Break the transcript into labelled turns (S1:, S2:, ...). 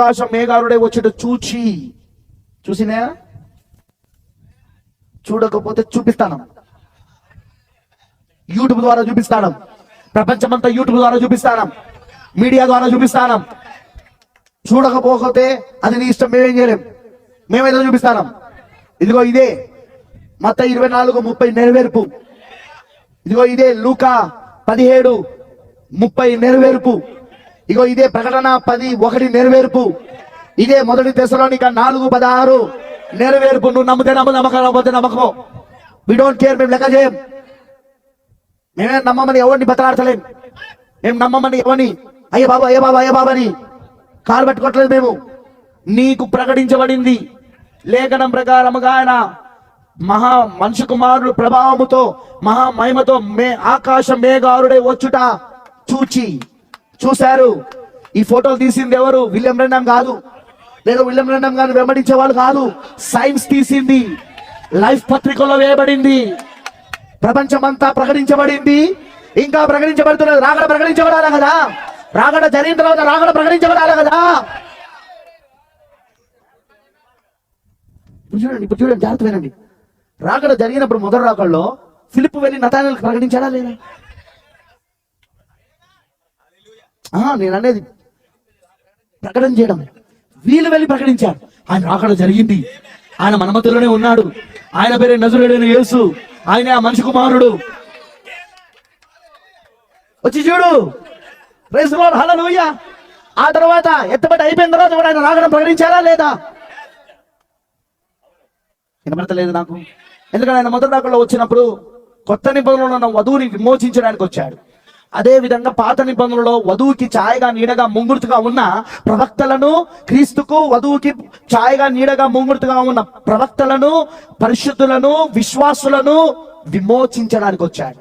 S1: ఆకాశ మేఘారుడే వచ్చేట చూచి చూసినా? చూడకపోతే చూపిస్తాను. యూట్యూబ్ ద్వారా చూపిస్తాను. ప్రపంచమంతా యూట్యూబ్ ద్వారా చూపిస్తాను. మీడియా ద్వారా చూపిస్తాను. చూడకపోతే అది నీ ఇష్టం మేమేం చేయలేం. మేమైతే చూపిస్తాను. ఇదిగో ఇదే. మత ఇరవై నాలుగు ముప్పై నెరవేర్పు. ఇదిగో ఇదే లూకా పదిహేడు ముప్పై నెరవేర్పు. ఇగో ఇదే ప్రకటన పది ఒకటి నెరవేర్పు. ఇదే మొదటి దశలోని నాలుగు పదహారు నెరవేర్పు. నువ్వు నమ్మితే నమ్ము నమ్మకం నమ్మకపోతే నమ్మకం వి డోంట్ కేర్ మేము లెక్క చేయం. మేమే నమ్మమని ఎవరిని బతలాడతలేం. మేము నమ్మమని ఎవరిని? అయ్య బాబా అయ్య బాబా అయ్య బాబా అని కాలు పట్టుకోవట్లేదు మేము. నీకు ప్రకటించబడింది. లేఖనం ప్రకారముగా ఆయన మహా మనుషు కుమారుడు ప్రభావముతో మహా మహిమతో మే ఆకాశ మేఘారుడే వచ్చుట చూచి. చూశారు. ఈ ఫోటోలు తీసింది ఎవరు? విలియం రెండం కాదు. లేదా విలియం రెండం గారిని వెంబడించే వాళ్ళు కాదు. సైన్స్ తీసింది. లైఫ్ పత్రికలో వేయబడింది. ప్రపంచమంతా ప్రకటించబడింది. ఇంకా ప్రకటించబడుతున్నది రాగడ ప్రకటించబడాలి కదా? రాగడ జరిగిన తర్వాత రాగడ ప్రకటించబడాలి కదా? ఇప్పుడు చూడండి ఇప్పుడు చూడండి జాగ్రత్త వినండి. రాకడ జరిగినప్పుడు మొదటి రాకడలో ఫిలిప్ వెళ్ళి నతానికి ప్రకటించాడా లేదా ఆ, నేను అనేది ప్రకటన చేయడం. వీళ్ళు వెళ్ళి ప్రకటించారు. ఆయన రాకడ జరిగింది. ఆయన మన మధ్యలోనే ఉన్నాడు. ఆయన పేరే నజరుడైన యేసు. ఆయన ఆ మనిషి కుమారుడు. వచ్చి చూడు. రేసు హలలుయ ఆ తర్వాత ఎత్తబడి అయిపోయిన తర్వాత కూడా ఆయన రాకడం ప్రకటించారా లేదా? వినబడతలేదు నాకు. ఎందుకంటే ఆయన మొదటి దాకల్లో వచ్చినప్పుడు కొత్త నిబంధనలో ఉన్న వధువుని విమోచించడానికి వచ్చాడు. అదే విధంగా పాత నిబంధనలో వధువుకి ఛాయగా నీడగా ముంగుర్తుగా ఉన్న ప్రవక్తలను క్రీస్తుకు వధువుకి ఛాయగా నీడగా ముంగుర్తుగా ఉన్న ప్రవక్తలను పరిశుద్ధులను విశ్వాసులను విమోచించడానికి వచ్చాడు.